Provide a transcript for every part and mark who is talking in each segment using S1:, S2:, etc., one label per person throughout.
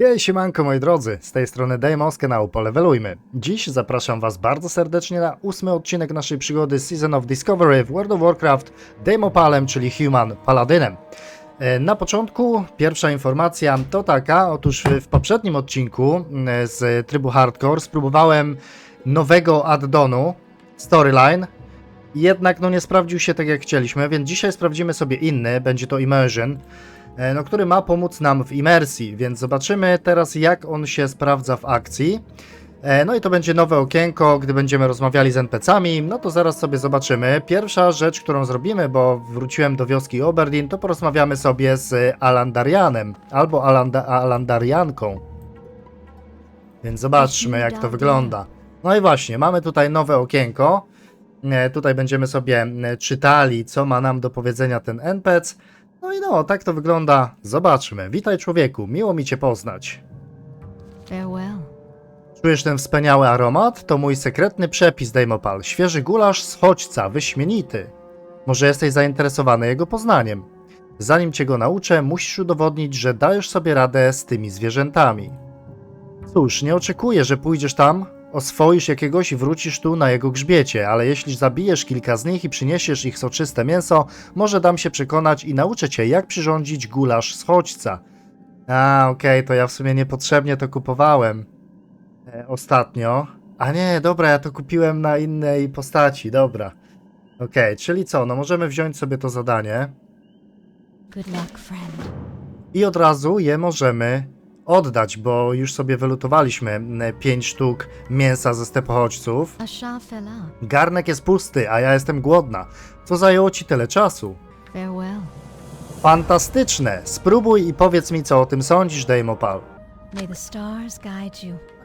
S1: Jej, siemanko moi drodzy, z tej strony Dejmos, kanału Polewelujmy. Dziś zapraszam was bardzo serdecznie na ósmy odcinek naszej przygody Season of Discovery w World of Warcraft Demopalem, czyli Human Paladynem. E, Na początku pierwsza informacja to taka, otóż w poprzednim odcinku e, z trybu Hardcore spróbowałem nowego addonu Storyline, jednak no nie sprawdził się tak jak chcieliśmy, więc dzisiaj sprawdzimy sobie inny, będzie to Immersion, no, który ma pomóc nam w imersji, więc zobaczymy teraz jak on się sprawdza w akcji. E, No i to będzie nowe okienko, gdy będziemy rozmawiali z NPC-ami, no to zaraz sobie zobaczymy. Pierwsza rzecz, którą zrobimy, bo wróciłem do wioski Oberdin, to porozmawiamy sobie z Alandarianem, albo Alanda Alandarianką. Więc zobaczmy jak to wygląda. No i właśnie, mamy tutaj nowe okienko. E, Tutaj będziemy sobie e, czytali, co ma nam do powiedzenia ten NPC. No i no, tak to wygląda. Zobaczmy. Witaj człowieku, miło mi cię poznać.
S2: Farewell.
S1: Czujesz ten wspaniały aromat? To mój sekretny przepis, Dejmopal. Świeży gulasz z chodźca, wyśmienity. Może jesteś zainteresowany jego poznaniem. Zanim cię go nauczę, musisz udowodnić, że dajesz sobie radę z tymi zwierzętami. Cóż, nie oczekuję, że pójdziesz tam, oswoisz jakiegoś i wrócisz tu na jego grzbiecie, ale jeśli zabijesz kilka z nich i przyniesiesz ich soczyste mięso, może dam się przekonać i nauczę cię, jak przyrządzić gulasz z chodźca. A, okej, to ja w sumie niepotrzebnie to kupowałem e, ostatnio. A nie, dobra, ja to kupiłem na innej postaci, dobra. Okej, czyli co, no możemy wziąć sobie to zadanie
S2: Good luck, friend.
S1: i od razu je możemy oddać, bo już sobie wylutowaliśmy 5 sztuk mięsa ze stepochodźców. Garnek jest pusty, a ja jestem głodna. Co zajęło ci tyle czasu?
S2: Farewell.
S1: Fantastyczne! Spróbuj i powiedz mi, co o tym sądzisz, Dejmopal.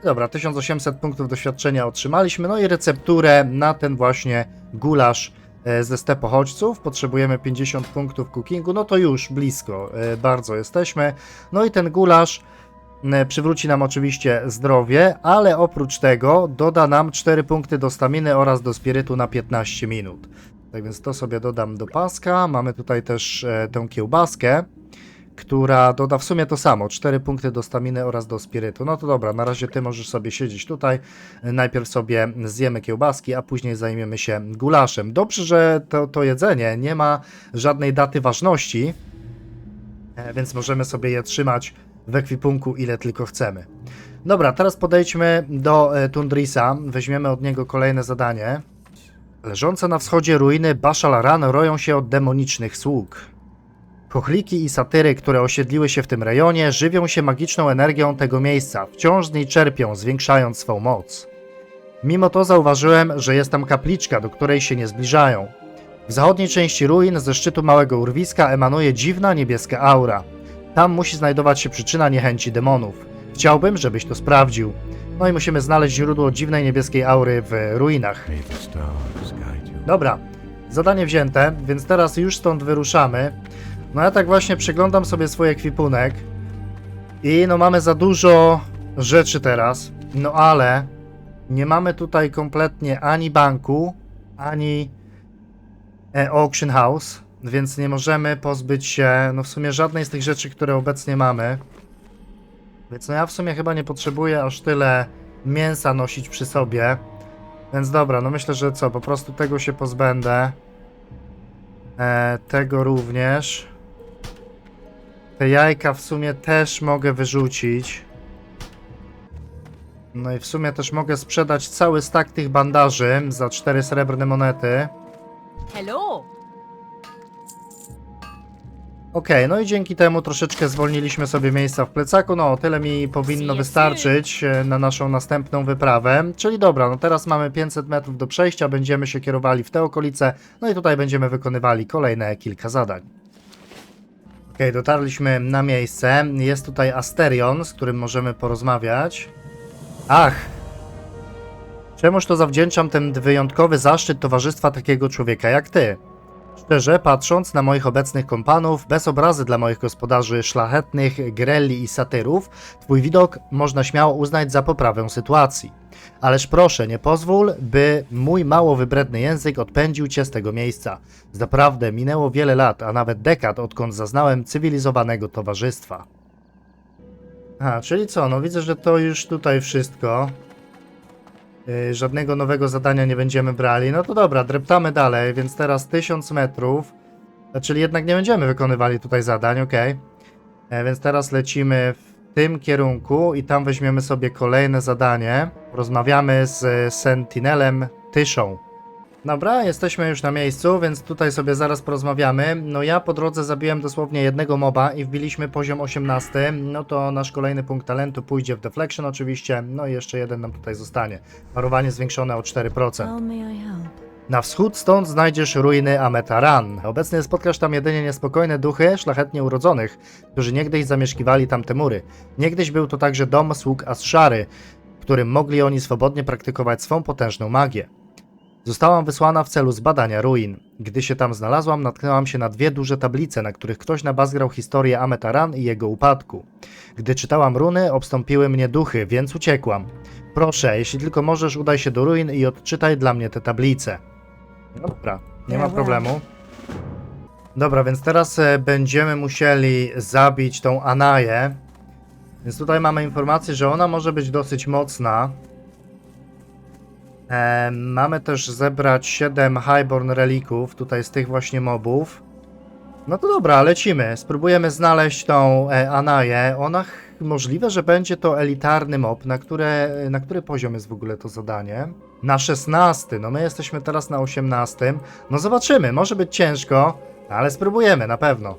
S1: Dobra, 1800 punktów doświadczenia otrzymaliśmy, no i recepturę na ten właśnie gulasz e, ze stepochodźców. Potrzebujemy 50 punktów cookingu, no to już blisko, e, bardzo jesteśmy. No i ten gulasz e, przywróci nam oczywiście zdrowie, ale oprócz tego doda nam 4 punkty do staminy oraz do spirytu na 15 minut. Tak więc to sobie dodam do paska. Mamy tutaj też e, tę kiełbaskę która doda w sumie to samo, 4 punkty do staminy oraz do spirytu. No to dobra, na razie ty możesz sobie siedzieć tutaj. Najpierw sobie zjemy kiełbaski, a później zajmiemy się gulaszem. Dobrze, że to, to jedzenie nie ma żadnej daty ważności, e, więc możemy sobie je trzymać w ekwipunku ile tylko chcemy. Dobra, teraz podejdźmy do e, Tundrisa, weźmiemy od niego kolejne zadanie. Leżące na wschodzie ruiny Bashalaran roją się od demonicznych sług. Chochliki i satyry, które osiedliły się w tym rejonie, żywią się magiczną energią tego miejsca, wciąż z niej czerpią, zwiększając swą moc. Mimo to zauważyłem, że jest tam kapliczka, do której się nie zbliżają. W zachodniej części ruin, ze szczytu małego urwiska, emanuje dziwna niebieska aura. Tam musi znajdować się przyczyna niechęci demonów. Chciałbym, żebyś to sprawdził. No i musimy znaleźć źródło dziwnej niebieskiej aury w ruinach. Dobra, zadanie wzięte, więc teraz już stąd wyruszamy. No ja tak właśnie przeglądam sobie swój ekwipunek i no mamy za dużo rzeczy teraz, no ale nie mamy tutaj kompletnie ani banku, ani e, auction house, więc nie możemy pozbyć się no w sumie żadnej z tych rzeczy, które obecnie mamy. Więc no ja w sumie chyba nie potrzebuję aż tyle mięsa nosić przy sobie. Więc dobra, no myślę, że co, po prostu tego się pozbędę. E, tego również. Te jajka w sumie też mogę wyrzucić. No i w sumie też mogę sprzedać cały stak tych bandaży za 4 srebrne monety.
S2: Hello.
S1: Okej, no i dzięki temu troszeczkę zwolniliśmy sobie miejsca w plecaku. No, tyle mi powinno wystarczyć e, na naszą następną wyprawę. Czyli dobra, no teraz mamy 500 metrów do przejścia, będziemy się kierowali w te okolice. No i tutaj będziemy wykonywali kolejne kilka zadań. Okej, dotarliśmy na miejsce. Jest tutaj Asterion, z którym możemy porozmawiać. Ach! Czemuż to zawdzięczam ten wyjątkowy zaszczyt towarzystwa takiego człowieka jak ty? Szczerze patrząc na moich obecnych kompanów, bez obrazy dla moich gospodarzy szlachetnych, grelli i satyrów, twój widok można śmiało uznać za poprawę sytuacji. Ależ proszę, nie pozwól, by mój mało wybredny język odpędził cię z tego miejsca. Zaprawdę minęło wiele lat, a nawet dekad, odkąd zaznałem cywilizowanego towarzystwa. Aha, czyli co? No widzę, że to już tutaj wszystko. Yy, żadnego nowego zadania nie będziemy brali. No to dobra, dreptamy dalej, więc teraz 1000 metrów. E, Czyli jednak nie będziemy wykonywali tutaj zadań, ok. E, Więc teraz lecimy w tym kierunku i tam weźmiemy sobie kolejne zadanie. Rozmawiamy z Sentinelem Tyszą. Dobra, jesteśmy już na miejscu, więc tutaj sobie zaraz porozmawiamy. No ja po drodze zabiłem dosłownie jednego moba i wbiliśmy poziom 18. No to nasz kolejny punkt talentu pójdzie w Deflection oczywiście. No i jeszcze jeden nam tutaj zostanie. Parowanie zwiększone o 4%.
S2: How may I help?
S1: Na wschód stąd znajdziesz ruiny Ametaran. Obecnie spotkasz tam jedynie niespokojne duchy szlachetnie urodzonych, którzy niegdyś zamieszkiwali tam te mury. Niegdyś był to także dom sług Asshary, w którym mogli oni swobodnie praktykować swą potężną magię. Zostałam wysłana w celu zbadania ruin. Gdy się tam znalazłam, natknęłam się na dwie duże tablice, na których ktoś nabazgrał historię Ametaran i jego upadku. Gdy czytałam runy, obstąpiły mnie duchy, więc uciekłam. Proszę, jeśli tylko możesz, udaj się do ruin i odczytaj dla mnie te tablice. Dobra, nie ma problemu. Dobra, więc teraz e, będziemy musieli zabić tą Anaję. Więc tutaj mamy informację, że ona może być dosyć mocna. E, mamy też zebrać 7 Highborn relików, tutaj z tych właśnie mobów. No to dobra, lecimy. Spróbujemy znaleźć tą e, Anaję. Ona możliwe, że będzie to elitarny mob. Na, które, na który poziom jest w ogóle to zadanie? Na 16. No my jesteśmy teraz na 18. No zobaczymy, może być ciężko, ale spróbujemy na pewno.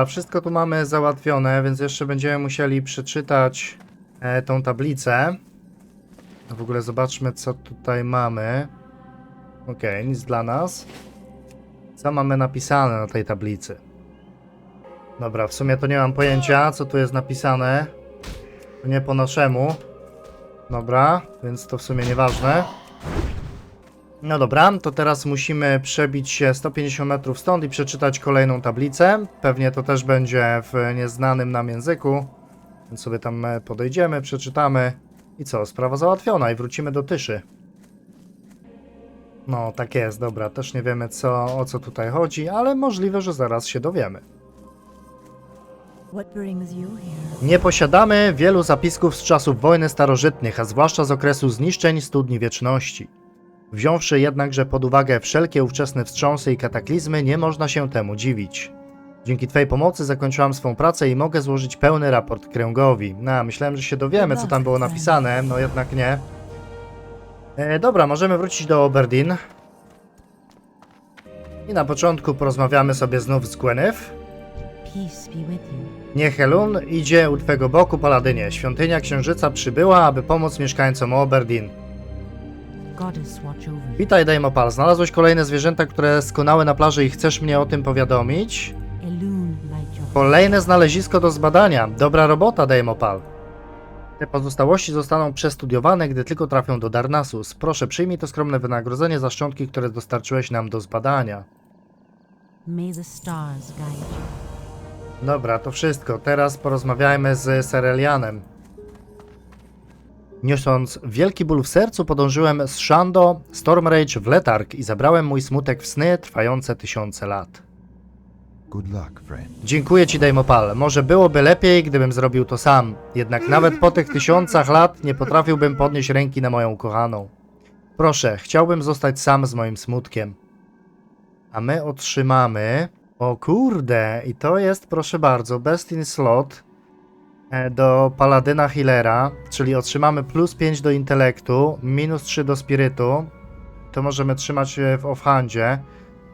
S1: Dobra, wszystko tu mamy załatwione, więc jeszcze będziemy musieli przeczytać e, tą tablicę. W ogóle zobaczmy, co tutaj mamy. Okej, nic dla nas. Co mamy napisane na tej tablicy? Dobra, w sumie to nie mam pojęcia, co tu jest napisane. Nie po naszemu. Dobra, więc to w sumie nieważne. No dobra, to teraz musimy przebić się 150 metrów stąd i przeczytać kolejną tablicę. Pewnie to też będzie w nieznanym nam języku. Więc sobie tam e, podejdziemy, przeczytamy. I co, sprawa załatwiona i wrócimy do Tyszy. No, tak jest, dobra. Też nie wiemy co, o co tutaj chodzi, ale możliwe, że zaraz się dowiemy. Nie posiadamy wielu zapisków z czasów wojny starożytnych, a zwłaszcza z okresu zniszczeń Studni Wieczności. Wziąwszy jednakże pod uwagę wszelkie ówczesne wstrząsy i kataklizmy, nie można się temu dziwić. Dzięki Twojej pomocy zakończyłam swą pracę i mogę złożyć pełny raport kręgowi. No, myślałem, że się dowiemy, co tam było napisane, no jednak nie. E, dobra, możemy wrócić do Oberdin. I na początku porozmawiamy sobie znów z
S2: you.
S1: Niech Helun idzie u Twego boku, Paladynie. Świątynia Księżyca przybyła, aby pomóc mieszkańcom Oberdin. Witaj, Dejmopal. Znalazłeś kolejne zwierzęta, które skonały na plaży i chcesz mnie o tym powiadomić? Kolejne znalezisko do zbadania. Dobra robota, Dejmopal. Te pozostałości zostaną przestudiowane, gdy tylko trafią do Darnasus. Proszę, przyjmij to skromne wynagrodzenie za szczątki, które dostarczyłeś nam do zbadania. Dobra, to wszystko. Teraz porozmawiajmy z Serelianem. Niosąc wielki ból w sercu, podążyłem z Shando, Stormrage w letarg i zabrałem mój smutek w sny trwające tysiące lat.
S3: Luck.
S1: Dziękuję ci, Dejmopal. Może byłoby lepiej, gdybym zrobił to sam. Jednak nawet po tych tysiącach lat nie potrafiłbym podnieść ręki na moją kochaną. Proszę, chciałbym zostać sam z moim smutkiem. A my otrzymamy... O kurde, i to jest, proszę bardzo, Best in Slot do Paladyna Healera, czyli otrzymamy plus 5 do intelektu, minus 3 do spirytu. To możemy trzymać e, w offhandzie,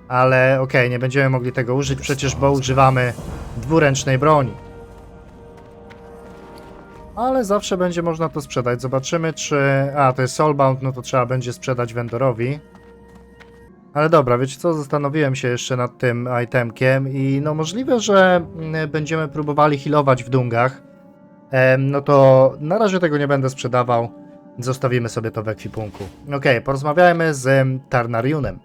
S1: ale okej, nie będziemy mogli tego użyć przecież, bo używamy dwuręcznej broni. Ale zawsze będzie można to sprzedać. Zobaczymy, czy. A, to jest Soulbound, no to trzeba będzie sprzedać vendorowi. Ale dobra, wiecie co? Zastanowiłem się jeszcze nad tym itemkiem i no możliwe, że mm, będziemy próbowali healować w dungach. No to na razie tego nie będę sprzedawał. Zostawimy sobie to w ekwipunku. Okej, porozmawiajmy z em, Tarnariunem.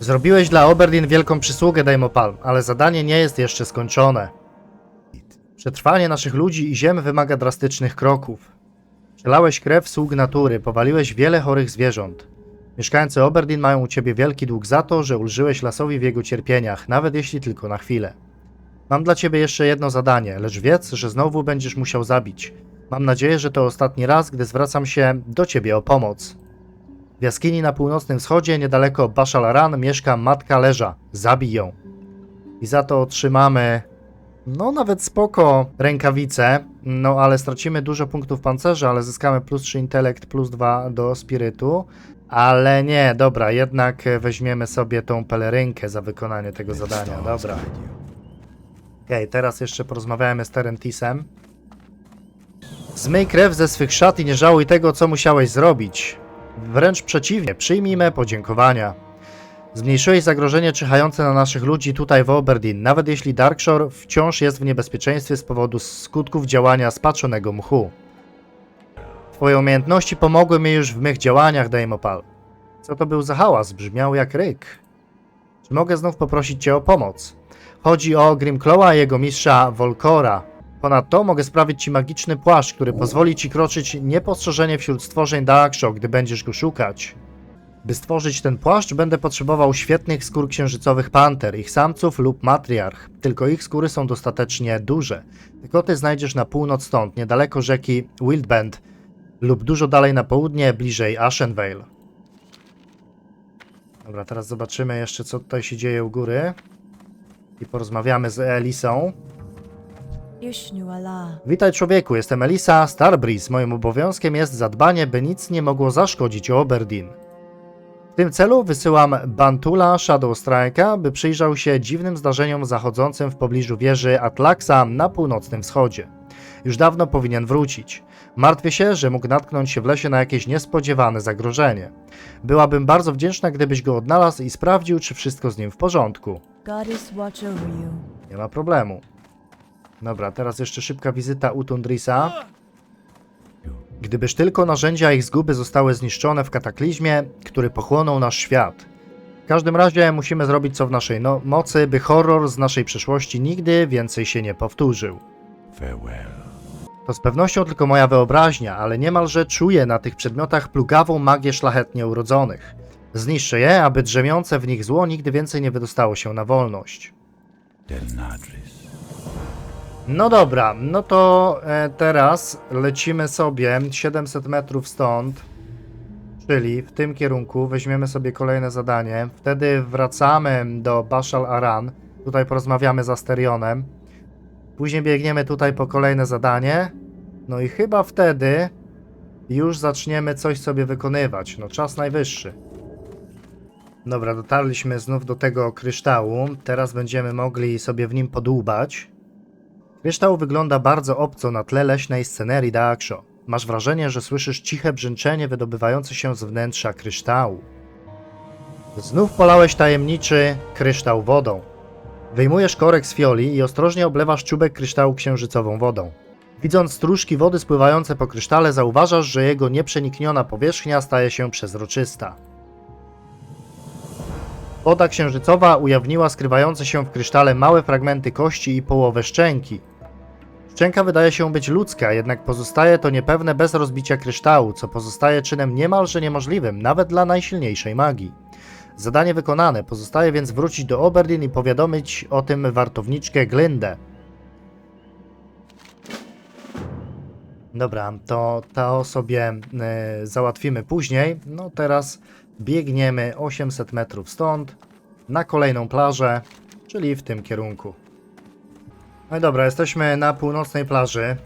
S1: Zrobiłeś dla Oberdin wielką przysługę, Daimopal, ale zadanie nie jest jeszcze skończone. Przetrwanie naszych ludzi i ziem wymaga drastycznych kroków. Przelałeś krew sług natury, powaliłeś wiele chorych zwierząt. Mieszkańcy Oberdin mają u ciebie wielki dług za to, że ulżyłeś lasowi w jego cierpieniach, nawet jeśli tylko na chwilę. Mam dla ciebie jeszcze jedno zadanie, lecz wiedz, że znowu będziesz musiał zabić. Mam nadzieję, że to ostatni raz, gdy zwracam się do ciebie o pomoc. W jaskini na północnym wschodzie, niedaleko Bashalaran, mieszka matka Leża. Zabij ją. I za to otrzymamy, no nawet spoko, rękawice. No ale stracimy dużo punktów pancerza, ale zyskamy plus 3 intelekt, plus 2 do spirytu. Ale nie, dobra, jednak weźmiemy sobie tą pelerynkę za wykonanie tego zadania. Dobra. Okej, teraz jeszcze porozmawiajmy z Terentisem. Zmyj krew ze swych szat i nie żałuj tego, co musiałeś zrobić. Wręcz przeciwnie, przyjmij me podziękowania. Zmniejszyłeś zagrożenie czyhające na naszych ludzi tutaj w Oberdin, nawet jeśli Darkshore wciąż jest w niebezpieczeństwie z powodu skutków działania spatrzonego mchu. Twoje umiejętności pomogły mi już w mych działaniach, Daimopal. Co to był za hałas? Brzmiał jak ryk. Czy mogę znów poprosić cię o pomoc? Chodzi o Grimclawa i jego mistrza Volkora. Ponadto mogę sprawić ci magiczny płaszcz, który pozwoli ci kroczyć niepostrzeżenie wśród stworzeń Daaksho, gdy będziesz go szukać. By stworzyć ten płaszcz, będę potrzebował świetnych skór księżycowych panter, ich samców lub matriarch. Tylko ich skóry są dostatecznie duże. Te koty znajdziesz na północ stąd, niedaleko rzeki Wildbend lub dużo dalej na południe, bliżej Ashenvale. Dobra, teraz zobaczymy jeszcze, co tutaj się dzieje u góry. I porozmawiamy z Elisą. Witaj człowieku, jestem Elisa Starbreeze. Moim obowiązkiem jest zadbanie, by nic nie mogło zaszkodzić Oberdin. W tym celu wysyłam Bantula Shadow Strike'a, by przyjrzał się dziwnym zdarzeniom zachodzącym w pobliżu wieży Atlaxa na północnym wschodzie. Już dawno powinien wrócić. Martwię się, że mógł natknąć się w lesie na jakieś niespodziewane zagrożenie. Byłabym bardzo wdzięczna, gdybyś go odnalazł i sprawdził, czy wszystko z nim w porządku.
S4: God is watch over you.
S1: Nie ma problemu. Dobra, teraz jeszcze szybka wizyta u Tundrisa. Gdybyż tylko narzędzia ich zguby zostały zniszczone w kataklizmie, który pochłonął nasz świat. W każdym razie musimy zrobić co w naszej no mocy, by horror z naszej przeszłości nigdy więcej się nie powtórzył.
S3: Farewell.
S1: To z pewnością tylko moja wyobraźnia, ale niemalże czuję na tych przedmiotach plugawą magię szlachetnie urodzonych. Zniszczę je, aby drzemiące w nich zło nigdy więcej nie wydostało się na wolność. No dobra, no to e, teraz lecimy sobie 700 metrów stąd, czyli w tym kierunku weźmiemy sobie kolejne zadanie. Wtedy wracamy do Bashal Aran. Tutaj porozmawiamy z Asterionem. Później biegniemy tutaj po kolejne zadanie. No i chyba wtedy już zaczniemy coś sobie wykonywać. No czas najwyższy. Dobra, dotarliśmy znów do tego kryształu. Teraz będziemy mogli sobie w nim podłubać. Kryształ wygląda bardzo obco na tle leśnej scenerii Daaksho. Masz wrażenie, że słyszysz ciche brzęczenie wydobywające się z wnętrza kryształu. Znów polałeś tajemniczy kryształ wodą. Wyjmujesz korek z fioli i ostrożnie oblewasz czubek kryształu księżycową wodą. Widząc stróżki wody spływające po krysztale, zauważasz, że jego nieprzenikniona powierzchnia staje się przezroczysta. Woda księżycowa ujawniła skrywające się w krysztale małe fragmenty kości i połowę szczęki. Szczęka wydaje się być ludzka, jednak pozostaje to niepewne bez rozbicia kryształu, co pozostaje czynem niemalże niemożliwym, nawet dla najsilniejszej magii. Zadanie wykonane, pozostaje więc wrócić do Oberdin i powiadomić o tym wartowniczkę Glyndę. Dobra, to to sobie e, załatwimy później. No teraz biegniemy 800 metrów stąd na kolejną plażę, czyli w tym kierunku. No i dobra, jesteśmy na północnej plaży.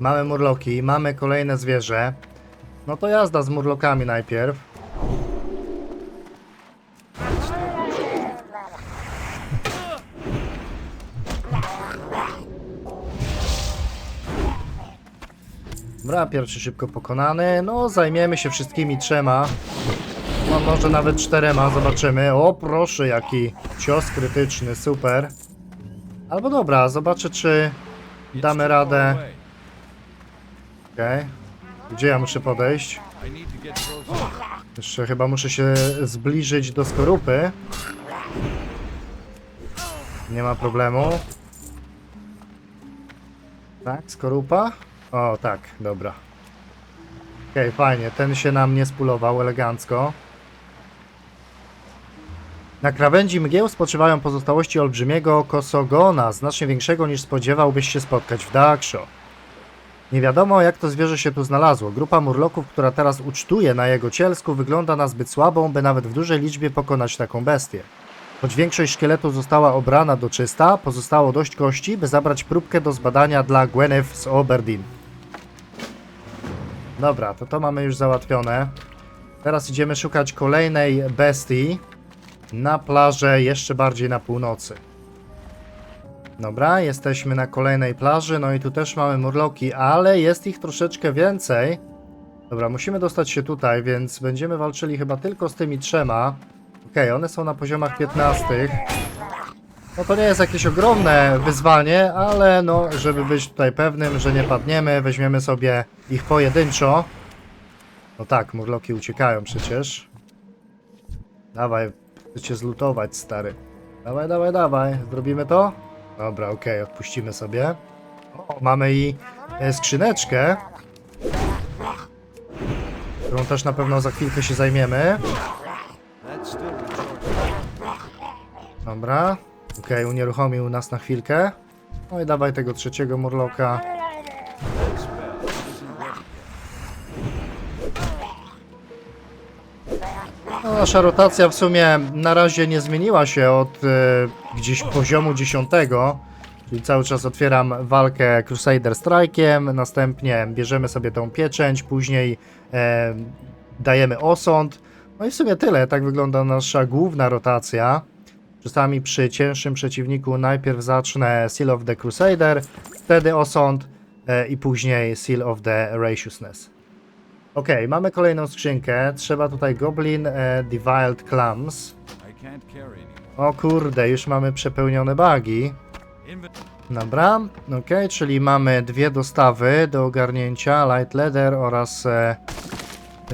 S1: Mamy murloki, mamy kolejne zwierzę. No to jazda z murlokami najpierw. Dobra, pierwszy szybko pokonany. No, zajmiemy się wszystkimi trzema. No, może nawet czterema, zobaczymy. O, proszę, jaki cios krytyczny, super. Albo dobra, zobaczę czy damy radę. Okej. Gdzie ja muszę podejść? Jeszcze chyba muszę się zbliżyć do skorupy. Nie ma problemu. Tak, skorupa? O, tak, dobra. Okej, fajnie. Ten się nam nie spulował elegancko. Na krawędzi mgieł spoczywają pozostałości olbrzymiego kosogona, znacznie większego niż spodziewałbyś się spotkać w Daksho. Nie wiadomo, jak to zwierzę się tu znalazło. Grupa murloków, która teraz ucztuje na jego cielsku, wygląda na zbyt słabą, by nawet w dużej liczbie pokonać taką bestię. Choć większość szkieletu została obrana do czysta, pozostało dość kości, by zabrać próbkę do zbadania dla Gwyneth z Oberdeen. Dobra, to to mamy już załatwione. Teraz idziemy szukać kolejnej bestii na plażę jeszcze bardziej na północy. Dobra, jesteśmy na kolejnej plaży, no i tu też mamy murloki, ale jest ich troszeczkę więcej. Dobra, musimy dostać się tutaj, więc będziemy walczyli chyba tylko z tymi trzema. Okej, one są na poziomach 15. No to nie jest jakieś ogromne wyzwanie, ale no, żeby być tutaj pewnym, że nie padniemy, weźmiemy sobie ich pojedynczo. No tak, murloki uciekają przecież. Dawaj, chcę cię zlutować, stary. Dawaj, dawaj, dawaj. Zrobimy to? Dobra, okej, odpuścimy sobie. O, mamy i e, skrzyneczkę. Którą też na pewno za chwilkę się zajmiemy. Dobra. Okej, unieruchomił nas na chwilkę. No i dawaj tego trzeciego murloka. No, nasza rotacja w sumie na razie nie zmieniła się od e, gdzieś poziomu 10. Czyli cały czas otwieram walkę Crusader Strike'iem, następnie bierzemy sobie tą pieczęć, później e, dajemy osąd. No i w sumie tyle, tak wygląda nasza główna rotacja. Czasami przy cięższym przeciwniku najpierw zacznę Seal of the Crusader, wtedy osąd e, i później Seal of the Righteousness. Okej, mamy kolejną skrzynkę. Trzeba tutaj Goblin e, Defiled Clams. O kurde, już mamy przepełnione bagi. Dobra, okej, czyli mamy dwie dostawy do ogarnięcia, Light Leather oraz e,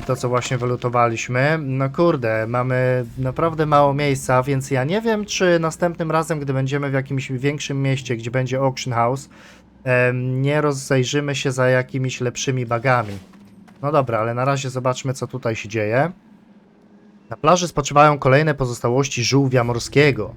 S1: to, co właśnie wylutowaliśmy. No kurde, mamy naprawdę mało miejsca, więc ja nie wiem, czy następnym razem, gdy będziemy w jakimś większym mieście, gdzie będzie Auction House, em, nie rozejrzymy się za jakimiś lepszymi bagami. No dobra, ale na razie zobaczmy, co tutaj się dzieje. Na plaży spoczywają kolejne pozostałości żółwia morskiego.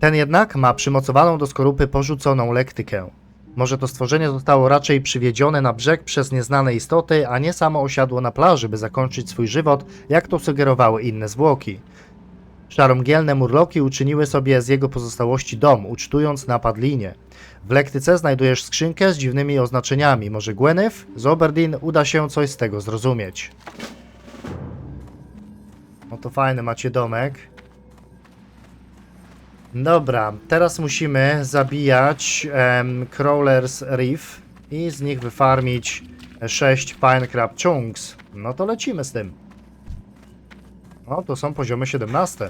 S1: Ten jednak ma przymocowaną do skorupy porzuconą lektykę. Może to stworzenie zostało raczej przywiedzione na brzeg przez nieznane istoty, a nie samo osiadło na plaży, by zakończyć swój żywot, jak to sugerowały inne zwłoki. Szaromgielne murloki uczyniły sobie z jego pozostałości dom, ucztując na padlinie. W lektyce znajdujesz skrzynkę z dziwnymi oznaczeniami. Może Gwyneth z Oberdeen uda się coś z tego zrozumieć. No to fajny macie domek. Dobra, teraz musimy zabijać em, Crawlers Reef i z nich wyfarmić 6 Pine Crab Chunks. No to lecimy z tym. O, to są poziomy 17.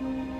S1: Thank you.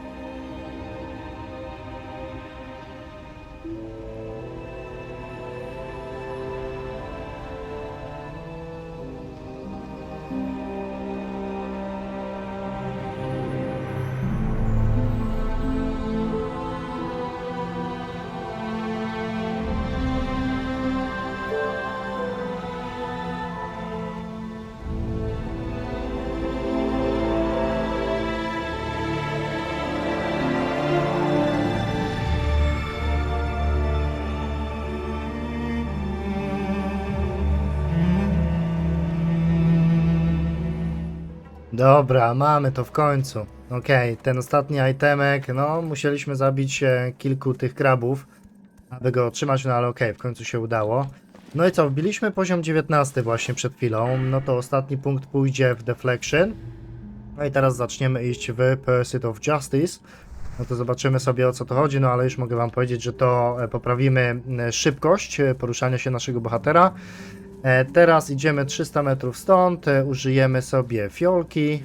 S1: Dobra, mamy to w końcu. Okej, ten ostatni itemek, no musieliśmy zabić e, kilku tych krabów, aby go otrzymać, no ale okej, w końcu się udało. No i co, wbiliśmy poziom 19 właśnie przed chwilą, no to ostatni punkt pójdzie w Deflection. No i teraz zaczniemy iść w Pursuit of Justice. No to zobaczymy sobie o co to chodzi, no ale już mogę wam powiedzieć, że to e, poprawimy e, szybkość e, poruszania się naszego bohatera. E, Teraz idziemy 300 metrów stąd, e, użyjemy sobie fiolki.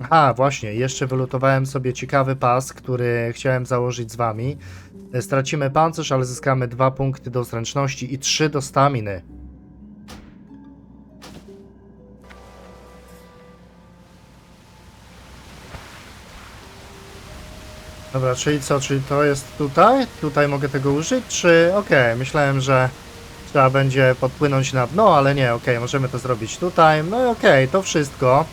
S1: Aha, właśnie, jeszcze wylutowałem sobie ciekawy pas, który chciałem założyć z wami. E, Stracimy pancerz, ale zyskamy 2 punkty do zręczności i 3 do staminy. Dobra, czyli co, czyli to jest tutaj? Tutaj mogę tego użyć, czy... Okej, myślałem, że trzeba będzie podpłynąć na dno, ale nie, okej, możemy to zrobić tutaj. No i okej, to wszystko.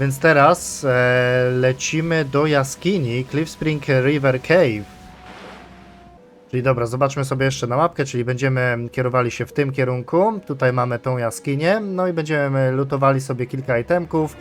S1: Więc teraz e, lecimy do jaskini Cliff Spring River Cave. Czyli dobra, zobaczmy sobie jeszcze na mapkę, czyli będziemy kierowali się w tym kierunku. Tutaj mamy tą jaskinię, no i będziemy lutowali sobie kilka itemków.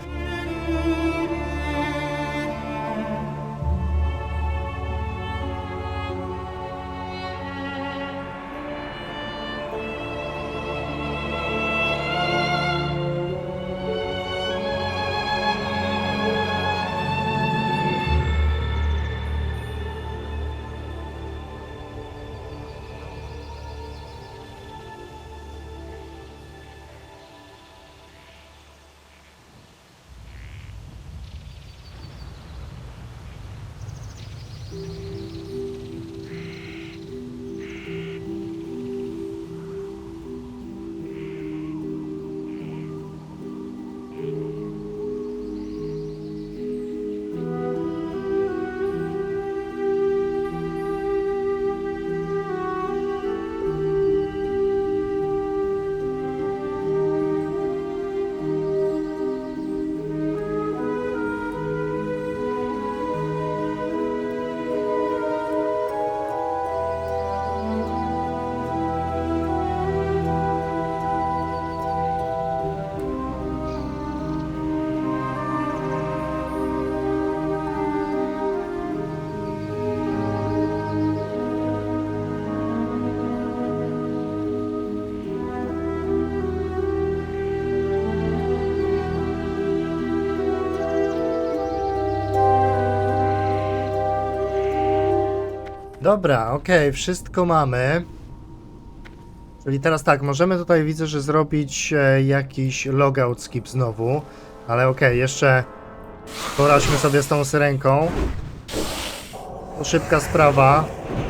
S1: Dobra, okej, wszystko mamy. Czyli teraz tak, możemy tutaj widzę, że zrobić e, jakiś logout skip znowu. Ale okej, jeszcze poradźmy sobie z tą syrenką. To szybka sprawa.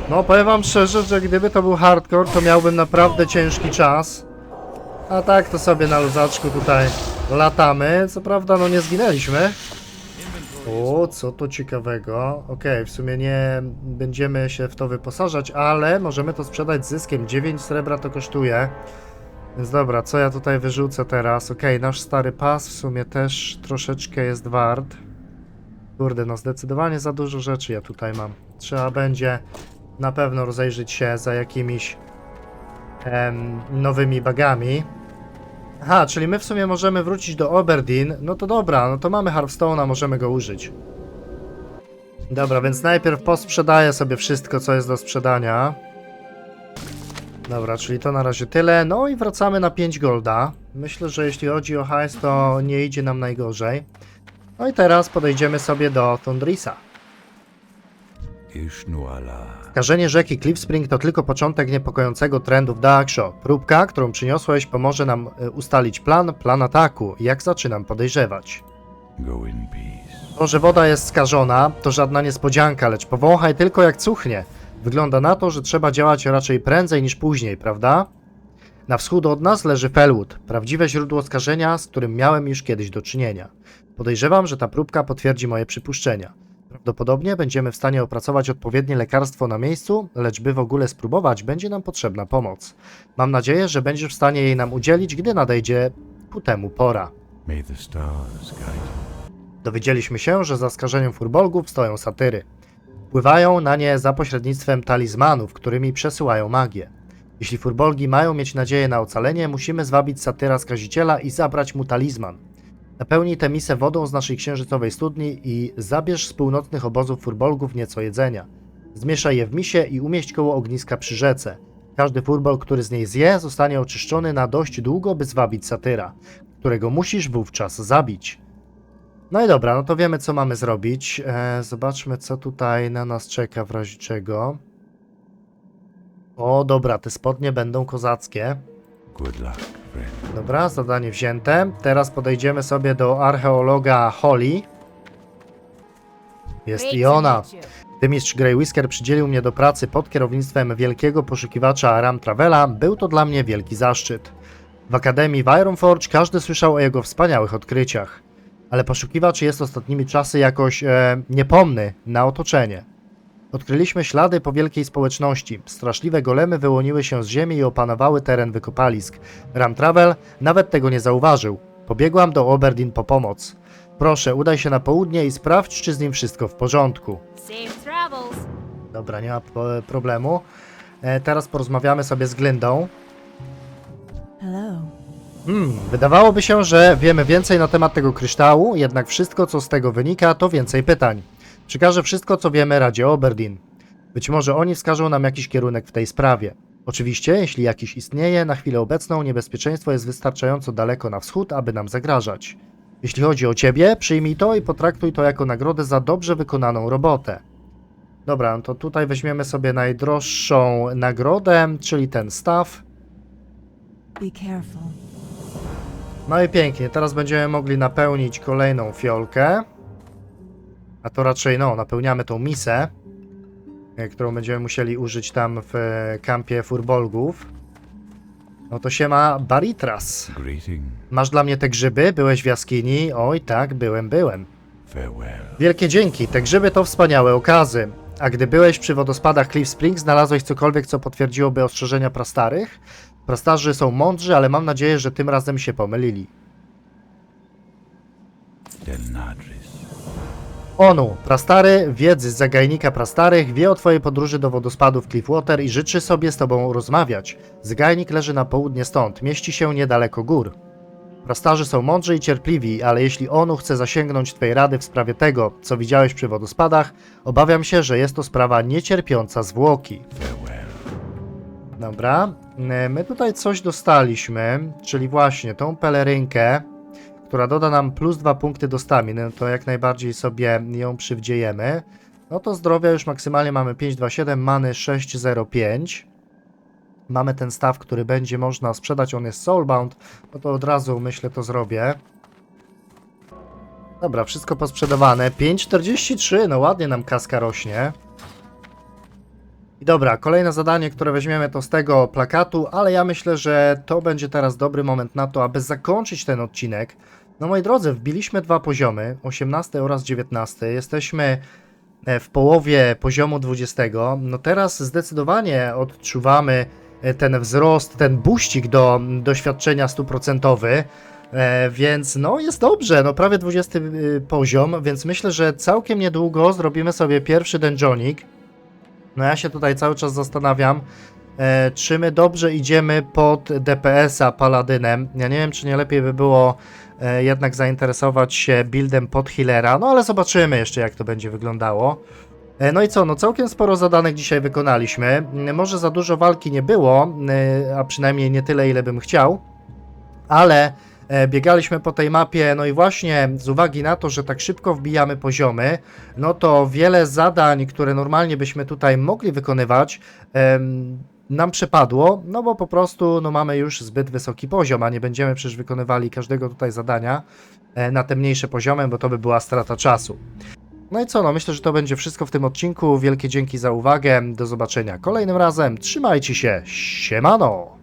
S1: No, powiem wam szczerze, że gdyby to był hardcore, to miałbym naprawdę ciężki czas. A tak to sobie na luzaczku tutaj latamy. Co prawda, no nie zginęliśmy. O, co to ciekawego. Okej, w sumie nie będziemy się w to wyposażać, ale możemy to sprzedać z zyskiem. 9 srebra to kosztuje. Więc dobra, co ja tutaj wyrzucę teraz? Okej, nasz stary pas w sumie też troszeczkę jest wart. Kurde, no zdecydowanie za dużo rzeczy ja tutaj mam. Trzeba będzie na pewno rozejrzeć się za jakimiś em, nowymi bagami. Aha, czyli my w sumie możemy wrócić do Oberdeen. No to dobra, no to mamy Hearthstone'a, możemy go użyć. Dobra, więc najpierw posprzedaję sobie wszystko, co jest do sprzedania. Dobra, czyli to na razie tyle. No i wracamy na 5 golda. Myślę, że jeśli chodzi o hajs, to nie idzie nam najgorzej. No i teraz podejdziemy sobie do Tundrisa. Skażenie rzeki Cliff Spring to tylko początek niepokojącego trendu w Daksho. Próbka, którą przyniosłeś, pomoże nam y, ustalić plan, plan ataku, jak zaczynam podejrzewać. To, że woda jest skażona, to żadna niespodzianka, lecz powąchaj tylko jak cuchnie. Wygląda na to, że trzeba działać raczej prędzej niż później, prawda? Na wschód od nas leży Felwood, prawdziwe źródło skażenia, z którym miałem już kiedyś do czynienia. Podejrzewam, że ta próbka potwierdzi moje przypuszczenia. Prawdopodobnie będziemy w stanie opracować odpowiednie lekarstwo na miejscu, lecz by w ogóle spróbować, będzie nam potrzebna pomoc. Mam nadzieję, że będziesz w stanie jej nam udzielić, gdy nadejdzie ku temu pora. Dowiedzieliśmy się, że za skażeniem furbolgów stoją satyry. Wpływają na nie za pośrednictwem talizmanów, którymi przesyłają magię. Jeśli furbolgi mają mieć nadzieję na ocalenie, musimy zwabić satyra skaziciela i zabrać mu talizman. Napełnij tę misę wodą z naszej księżycowej studni i zabierz z północnych obozów furbolgów nieco jedzenia. Zmieszaj je w misie i umieść koło ogniska przy rzece. Każdy furbol, który z niej zje, zostanie oczyszczony na dość długo, by zwabić satyra, którego musisz wówczas zabić. No i dobra, no to wiemy, co mamy zrobić. E, zobaczmy, co tutaj na nas czeka w razie czego. O, dobra, te spodnie będą kozackie.
S3: Good luck.
S1: Dobra, zadanie wzięte. Teraz podejdziemy sobie do archeologa Holly. Jest i ona. Gdy mistrz Grey Whisker przydzielił mnie do pracy pod kierownictwem wielkiego poszukiwacza Ram Travela, był to dla mnie wielki zaszczyt. W Akademii w Ironforge każdy słyszał o jego wspaniałych odkryciach. Ale poszukiwacz jest ostatnimi czasy jakoś e, niepomny na otoczenie. Odkryliśmy ślady po wielkiej społeczności. Straszliwe golemy wyłoniły się z ziemi i opanowały teren wykopalisk. Ram Travel nawet tego nie zauważył. Pobiegłam do Oberdin po pomoc. Proszę, udaj się na południe i sprawdź, czy z nim wszystko w porządku. Dobra, nie ma po- problemu. E, teraz porozmawiamy sobie z Glyndą.
S4: Hello.
S1: Hmm, wydawałoby się, że wiemy więcej na temat tego kryształu, jednak wszystko, co z tego wynika, to więcej pytań. Przekażę wszystko, co wiemy Radzie Oberdin. Być może oni wskażą nam jakiś kierunek w tej sprawie. Oczywiście, jeśli jakiś istnieje, na chwilę obecną niebezpieczeństwo jest wystarczająco daleko na wschód, aby nam zagrażać. Jeśli chodzi o ciebie, przyjmij to i potraktuj to jako nagrodę za dobrze wykonaną robotę. Dobra, no to tutaj weźmiemy sobie najdroższą nagrodę, czyli ten staw. No i pięknie, teraz będziemy mogli napełnić kolejną fiolkę. A to raczej, no, napełniamy tą misę, e, którą będziemy musieli użyć tam w e, kampie furbolgów. No to się ma Baritras. Masz dla mnie te grzyby? Byłeś w jaskini? Oj tak, byłem, byłem. Wielkie dzięki, te grzyby to wspaniałe okazy. A gdy byłeś przy wodospadach Cliff Spring, znalazłeś cokolwiek, co potwierdziłoby ostrzeżenia prastarych? Prastarzy są mądrzy, ale mam nadzieję, że tym razem się pomylili.
S3: Delnadris.
S1: Onu, prastary, wiedzy z zagajnika prastarych, wie o twojej podróży do wodospadów Cliffwater i życzy sobie z tobą rozmawiać. Zagajnik leży na południe stąd, mieści się niedaleko gór. Prastarzy są mądrzy i cierpliwi, ale jeśli Onu chce zasięgnąć twojej rady w sprawie tego, co widziałeś przy wodospadach, obawiam się, że jest to sprawa niecierpiąca zwłoki. Dobra, e, my tutaj coś dostaliśmy, czyli właśnie tą pelerynkę, która doda nam plus dwa punkty do staminy, to jak najbardziej sobie ją przywdziejemy. No to zdrowia już maksymalnie mamy 527, many 605. Mamy ten staw, który będzie można sprzedać, on jest soulbound, no to od razu myślę to zrobię. Dobra, wszystko posprzedawane. 5,43, no ładnie nam kaska rośnie. I dobra, kolejne zadanie, które weźmiemy to z tego plakatu, ale ja myślę, że to będzie teraz dobry moment na to, aby zakończyć ten odcinek. No moi drodzy, wbiliśmy dwa poziomy, 18 oraz 19. Jesteśmy e, w połowie poziomu 20. No teraz zdecydowanie odczuwamy e, ten wzrost, ten buścik do doświadczenia stuprocentowy. E, więc no jest dobrze, no prawie 20 y, poziom, więc myślę, że całkiem niedługo zrobimy sobie pierwszy dungeonik. No ja się tutaj cały czas zastanawiam, czy my dobrze idziemy pod DPS-a Paladynem. Ja nie wiem, czy nie lepiej by było jednak zainteresować się buildem pod healera, no ale zobaczymy jeszcze, jak to będzie wyglądało. E, no i co, no całkiem sporo zadanek dzisiaj wykonaliśmy. Mm, Może za dużo walki nie było, e, a przynajmniej nie tyle, ile bym chciał, ale e, biegaliśmy po tej mapie, no i właśnie z uwagi na to, że tak szybko wbijamy poziomy, no to wiele zadań, które normalnie byśmy tutaj mogli wykonywać, nam przepadło, no bo po prostu no, mamy już zbyt wysoki poziom, a nie będziemy przecież wykonywali każdego tutaj zadania e, na te mniejsze poziomy, bo to by była strata czasu. No i co, no myślę, że to będzie wszystko w tym odcinku. Wielkie dzięki za uwagę. Do zobaczenia kolejnym razem. Trzymajcie się. Siemano!